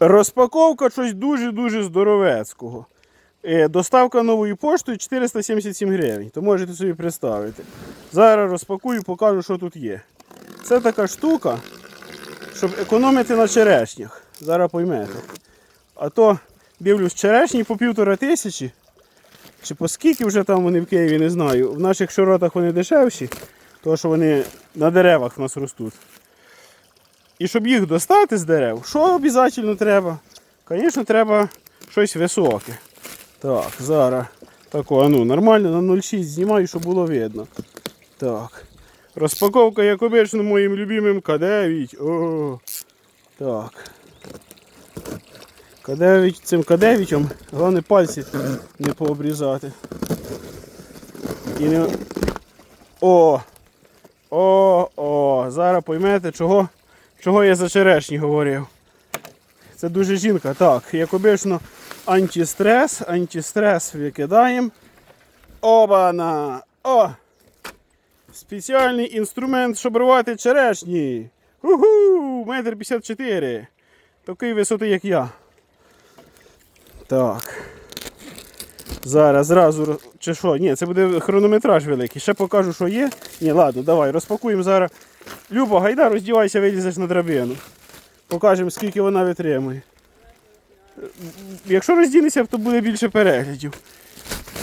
Розпаковка щось дуже-дуже здоровецького. Е, Доставка новою поштою 477 гривень. То можете собі представити. Зараз розпакую, покажу, що тут є. Це така штука, щоб економити на черешнях. Зараз поймете. А то дивлюсь, черешні по півтора тисячі. Чи по скільки вже там вони в Києві, не знаю. В наших широтах вони дешевші, тому що вони на деревах в нас ростуть. І щоб їх достати з дерев, що обов'язково треба? Звісно, треба щось високе. Так, зараз. Тако, ну, нормально на 0,6 знімаю, щоб було видно. Так. Розпаковка, як обично, моїм любимим К9. О, так. К9, цим К9, головне пальці не пообрізати. І не... О! О, о! Зараз поймете, чого, чого я за черешні говорив. Це дуже жінка. Так, як обично, антистрес, антистрес викидаємо. Обана! О! Спеціальний інструмент, щоб рвати черешні. Уху! Метр 54. Такої висоти, як я. Так. Зараз зразу. Чи що? Ні, це буде хронометраж великий. Ще покажу, що є. Ні, ладно, давай, розпакуємо зараз. Люба, гайда, роздівайся, вилізеш на драбину. Покажемо, скільки вона витримує. Якщо роздінешся, то буде більше переглядів.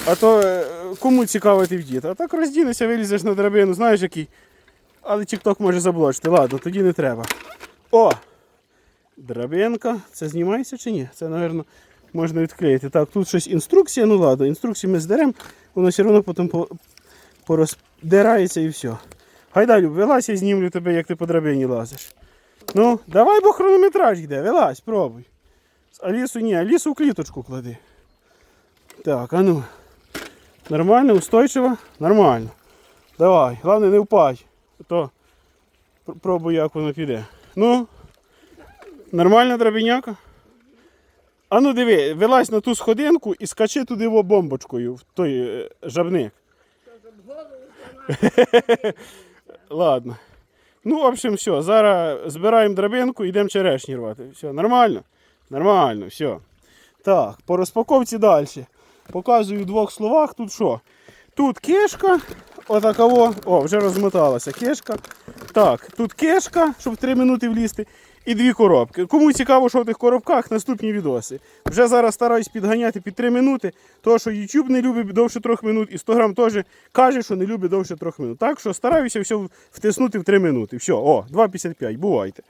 А то е, кому цікаво ти вдіти. А так роздінешся, вилізеш на драбину, знаєш який. Але TikTok може заблочити. Ладно, тоді не треба. О! Драбинка. Це знімається чи ні? Це, мабуть, можна відклеїти. Так, тут щось інструкція, ну ладно, інструкцію ми здеремо, воно все одно потім пороздирається і все. Гайда, Люб, вилазь, я знімлю тебе, як ти по драбині лазиш. Ну, давай, бо хронометраж йде, вилазь, пробуй. Алісу ні, Алісу в кліточку клади. Так, а ну. Нормально, устойчиво? Нормально. Давай, головне не впадь. а То пробуй, як воно піде. Ну, нормальна драбіняка? А ну диви, вилазь на ту сходинку і скачи туди бомбочкою, в той е, жабник. Ладно. Ну, в общем, все. Зараз збираємо драбинку йдемо черешні рвати. Все, нормально? Нормально, все. Так, по розпаковці далі. Показую в двох словах. Тут що? Тут кишка, отакого. О, вже розмоталася кишка. Так, тут кишка, щоб 3 минути влізти, і дві коробки. Кому цікаво, що в тих коробках, наступні відоси. Вже зараз стараюсь підганяти під 3 минути, тому що YouTube не любить довше 3 минут, і 100 грам теж каже, що не любить довше 3 минут. Так що стараюся все втиснути в 3 минути. Все, о, 2,55, бувайте.